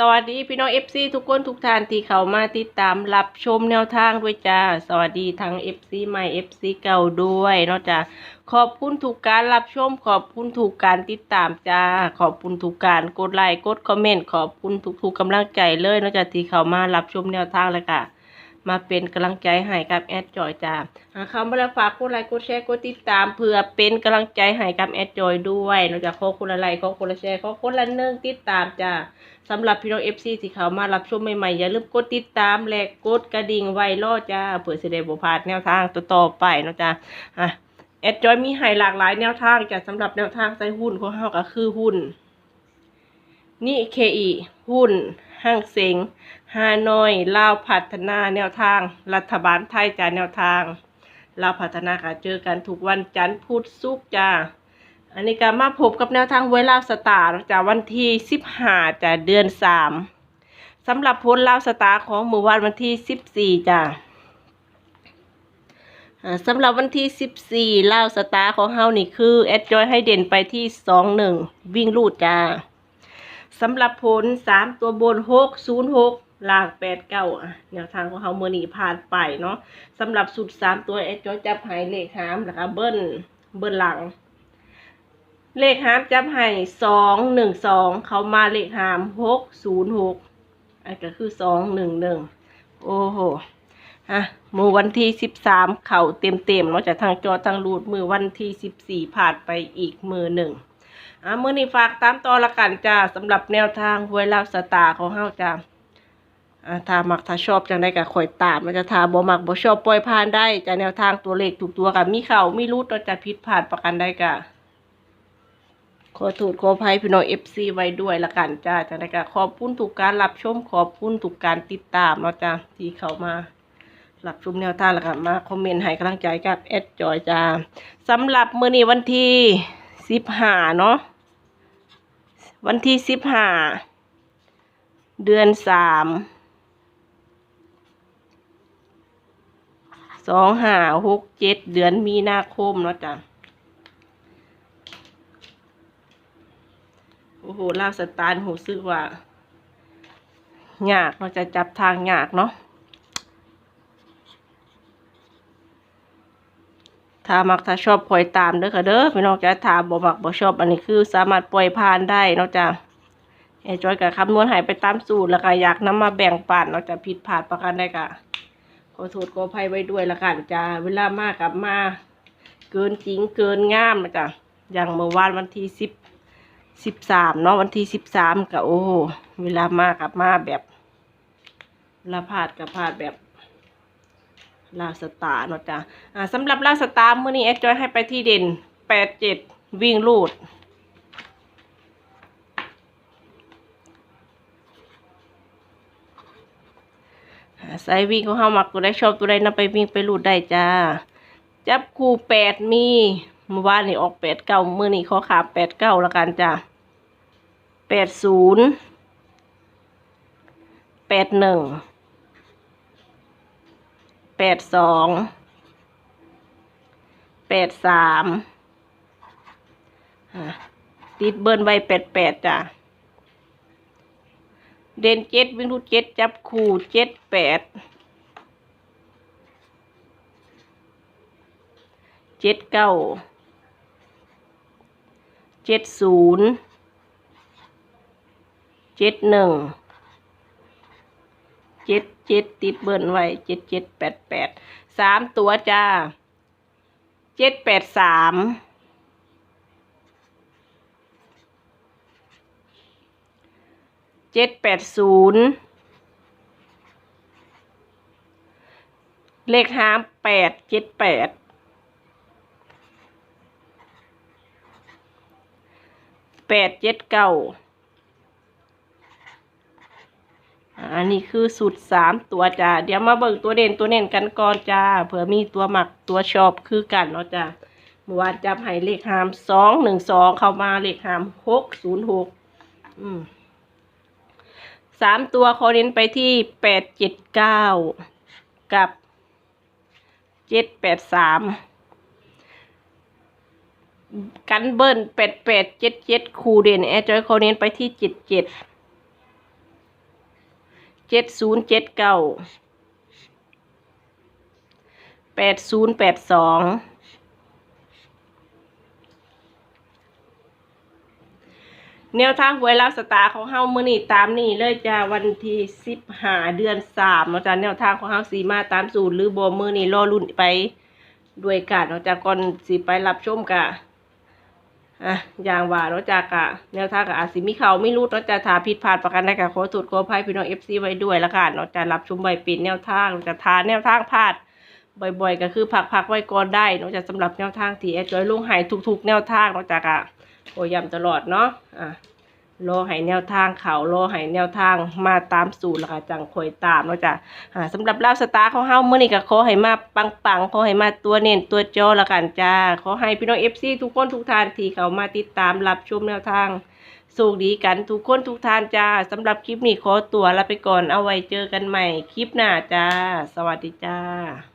สวัสดีพี่น้องเอฟซีทุกคนทุกท่านที่เข้ามาติดตามรับชมแนวทางด้วยจ้า สวัสดีทั้งเอฟซีใหม่เอฟซีเก่าด้วยเนาะจ้าขอบคุณทุกการรับชม ขอบคุณทุกการติดตามจ้า ขอบคุณทุกการกดไลค์กดคอมเมนต์ขอบคุณทุกๆกำลังใจเลยเนาะจ้าที่เข้ามารับชมแนวทางเลยค่ะ มาเป็นกำลังใจให้กับแอดจอยจ้าหากเข้ามาแล้ฝากกดไลค์กดแชร์กดติดตามเพื่อเป็นกำลังใจให้กับแอดจอยด้วยนาะจ้าขอคนละไลค์ขอคนละแชร์ขอคนละหนึ่งติดตามจ้าสำหรับพี่น้องเอฟซีที่เขามารับชมใหม่ๆอย่าลืมกดติดตามและกดกระดิ่งไว้รอจ้าเผื่อจะได้บ่พลาดแนวทางต่อไปนะจ้าอะแอดจอยมีให้หลากหลายแนวทางจ้ะสำหรับแนวทางใส่หุ้นของเฮาก็คือหุ้นนี่เคอีหุ้น ห้างเสงฮานอยลาวพัฒนาแนวทาง รัฐบาลไทยจ้าแนวทางลาวพัฒนาค่ะเจอกันทุกวันจันทร์พุธศุกร์จ้าอันนี้ก็มาพบกับแนวทางเวลาสตาร์จากวันที่สิบห้าจากเดือนสามสำหรับผลลาวสตาร์ของเมื่อวานวันที่สิบสี่จ้าสำหรับวันที่สิบสี่ลาวสตาร์ของเฮานี่คือ แอดจอยให้เด่นไปที่สองหนึ่งวิ่งลูดจ้า สำหรับผลสามตัวบนหกศูนย์หกล่างแปดเก้าแนวทางของเฮาเมื่อนี้ผ่านไปเนาะสำหรับสุดสามตัวแอดจอยจับหายเลขหามแล้วก็เบิ้ลเบิ้ลหลัง เลขหามจับให้สองหนึ่งสองเขามาเลขหามหกศูนย์หกอันก็คือสองหนึ่งหนึ่งโอ้โหฮะมือวันที่สิบสามเข่าเต็มเต็มเนาะจากทางจอทางรูดมือวันที่สิบสี่ผ่านไปอีกมือหนึ่ง อะมือนี้ฝากตามต่อละกันจ้าสำหรับแนวทางหวยลาวสตาร์ของเฮาจ้าอ่าถ้ามักถ้าชอบจังได้ก็คอยตามมันจะถ้าบ่มักบ่ชอบปล่อยผ่านได้จ้าแนวทางตัวเลขถูกตัวกับมีเข่ามีรูดเราจะผิดพลาดประกันได้กะขอโทษขออภัยพี่น้องเอฟซีไว้ด้วยละกันจ้าจังได้ก็ขอบคุณทุกการรับชมขอบคุณทุกการติดตามเนาะจ้าที่เข้ามารับชมแนวทางล้วก็มาคอมเมนต์ให้กำลังใจกับแอดจอยจ้าสำหรับมื้อนี้วันที่สิบห้าเนาะ วันที่สิบห้าเดือนสามสองห้าหกเจ็ดเดือนมีนาคมเนาะจ้าโอ้โหลาสตาร์หูซึกว่า ยากเราจะจับทางยากเนาะ ถ้ามักถ้าชอบปล่อยตามเด้อค่ะเด้อพี่น้องจะถามบ่มักบ่ชอบอันนี้คือสามารถปล่อยผ่านได้เนาะจ้ะไอ้จอยกับคำนวณหายไปตามสูตรแล้วก็อยากนำมาแบ่งปันเนาะจะผิดพลาดประกันได้กะขอโทษขออภัยไว้ด้วยละกันจ้าเวลามากกับมาเกินจริงเกินงามนะจ้ะอย่างเมื่อวานวันที่สิบสิบสามเนาะวันที่สิบสามกับโอ้เวลามากกับมาแบบลาพลาดกับพลาดแบบ ลาสตาร์เนาะจ้ะอ่าสำหรับลาสตาร์มื้อนี้แอดจอยให้ไปที่เด่นแปดเจ็ดวิ่งลูดอ่าใส่วิ่งของเฮามักตัวใดชอบตัวใดนำไปวิ่งไปลูดได้จ้า จับคู่แปดมีเมื่อวานนี่ออกแปดเก้ามื่อนี้ขอขาแปดเก้าละกันจ้ะแปดศูนย์แปดหนึ่ง แปดสอง แปดสามติดเบิร์นไว้แปดแปดจ้ะ เด่นเจ็ดวิ่งรูดเจ็ดจับคู่เจ็ดแปด เจ็ดเก้า เจ็ดศูนย์ เจ็ดหนึ่ง เจ็ดเจ็ดติดเบิ้ลไว้เจ็ดเจ็ดแปดแปดสามตัวจ้าเจ็ดแปดสามเจ็ดแปดศูนย์เลขห้ามแปดเจ็ดแปดแปดเจ็ดเก้า อันนี้คือสูตรสามตัวจ้าเดี๋ยวมาเบิ่งตัวเด่นตัวเน่นกันก่อนจ้าเผื่อมีตัวหมักตัวชอบคือกันเนาะจ้าเมื่อวานจับให้เลขหามสองหนึ่งสองเข้ามาเลขหามหกศูนย์หกอืมสามตัวขอเน้นไปที่แปดเจ็ดเก้ากับเจ็ดแปดสามกันเบิ้ลแปดแปดเจ็ดเจ็ดคูเด่นแอร์จอยเขาเน้นไปที่เจ็ดเจ็ด เจ็ดศูนย์เจ็ดเก้าแปดศูนย์แปดสองแนวทางหวยรับสตาร์ของเฮามือนี้ตามนี่เลยจ้าวันที่สิบหาเดือนสามเนาะจ้าแนวทางของเฮาสีมาตามสูตรหรือโบมือนี้รอรุ่นไปด้วยกันเนาะจ้าก่อนสิไปรับชมกะ อะอย่างว่าเนาะจากกะแนวทางกะอาซิมิเขาไม่รู้เนาะจะถาผิดพลาดประกันได้กะขอโทษขออภัยพี่น้องเอฟซีไว้ด้วยละกันเนาะจะรับชมใบปิดแนวทางจะทานแนวทางพลาดบ่อยๆ ก็คือพักพักๆไว้ก่อนได้เนาะจะสำหรับแนวทางที่แอดจอยลุงหายทุกๆ แนวทางเนาะจากกะโอ้ยำตลอดเนาะอะ รอให้แนวทางเขารอให้แนวทางมาตามสูตรแล้วค่ะจังคอยตามเนาะจ้ะอ่าสำหรับลาบสตาร์ของเฮาเมื่อนี้ก็ขอให้มาปังๆขอให้มาตัวเน้นตัวจอละกันจ้าขอให้พี่น้องเอฟซีทุกคนทุกท่านที่เขามาติดตามรับชมแนวทางสุขดีกันทุกคนทุกท่านจ้าสำหรับคลิปนี้ขอตัวลาไปก่อนเอาไว้เจอกันใหม่คลิปหน้าจ้า สวัสดีจ้า